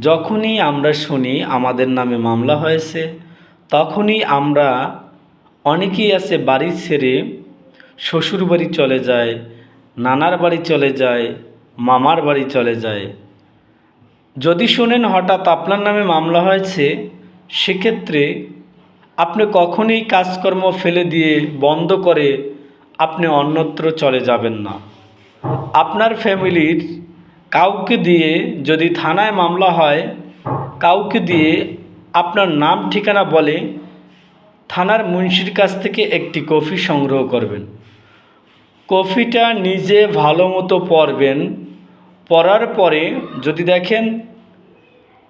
যখনই আমরা শুনি আমাদের নামে মামলা হয়েছে, তখনই আমরা অনেকেই আছে বাড়ি ছেড়ে শ্বশুর বাড়ি চলে যায়, নানার বাড়ি চলে যায়, মামার বাড়ি চলে যায়। যদি শোনেন হঠাৎ আপনার নামে মামলা হয়েছে, সেক্ষেত্রে আপনি কখনই কাজকর্ম ফেলে দিয়ে বন্ধ করে আপনি অন্যত্র চলে যাবেন না। আপনার ফ্যামিলির কাউকে দিয়ে যদি থানায় মামলা হয়, কাউকে দিয়ে আপনার নাম ঠিকানা বলে থানার মুন্সির কাছ থেকে একটি কফি সংগ্রহ করবেন। কফিটা নিজে ভালো মতো পড়বেন পড়ার পরে যদি দেখেন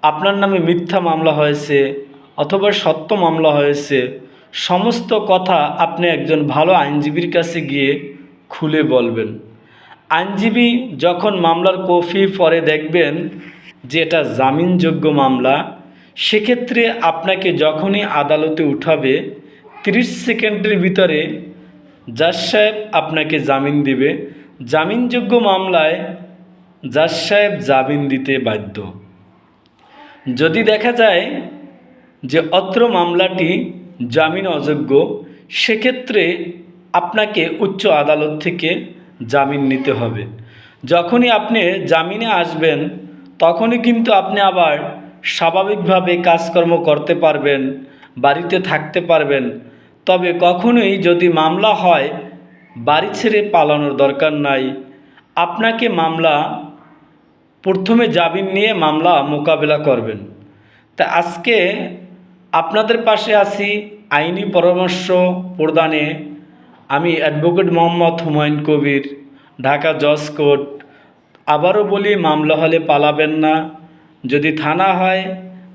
আপনার নামে মিথ্যা মামলা হয়েছে অথবা সত্য মামলা হয়েছে, সমস্ত কথা আপনি একজন ভালো আইনজীবীর কাছে গিয়ে খুলে বলবেন। আইনজীবী যখন মামলার কফি পরে দেখবেন যে এটা জামিনযোগ্য মামলা, সেক্ষেত্রে আপনাকে যখনই আদালতে উঠাবে, তিরিশ সেকেন্ডের ভিতরে জাজ সাহেব আপনাকে জামিন দিবে। জামিনযোগ্য মামলায় জাজ সাহেব জামিন দিতে বাধ্য। যদি দেখা যায় যে অত্র মামলাটি জামিন অযোগ্য, সেক্ষেত্রে আপনাকে উচ্চ আদালত থেকে জামিন নিতে হবে। যখনই আপনি জামিনে আসবেন, তখনই কিন্তু আপনি আবার স্বাভাবিকভাবে কাজকর্ম করতে পারবেন, বাড়িতে থাকতে পারবেন। তবে কখনোই যদি মামলা হয়, বাড়ি ছেড়ে পালানোর দরকার নাই। আপনাকে মামলা, প্রথমে জামিন নিয়ে মামলা মোকাবেলা করবেন। তা আজকে আপনাদের পাশে আছি, আইনি পরামর্শ প্রদানে আমি অ্যাডভোকেট মোহাম্মদ হুমায়ুন কবির, ঢাকা জজ কোর্ট। আবারও বলি, মামলা হলে পালাবেন না। যদি থানা হয়,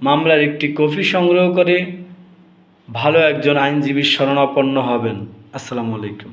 মামলার একটি কপি সংগ্রহ করে ভালো একজন আইনজীবীর শরণাপন্ন হবেন। আসসালামু আলাইকুম।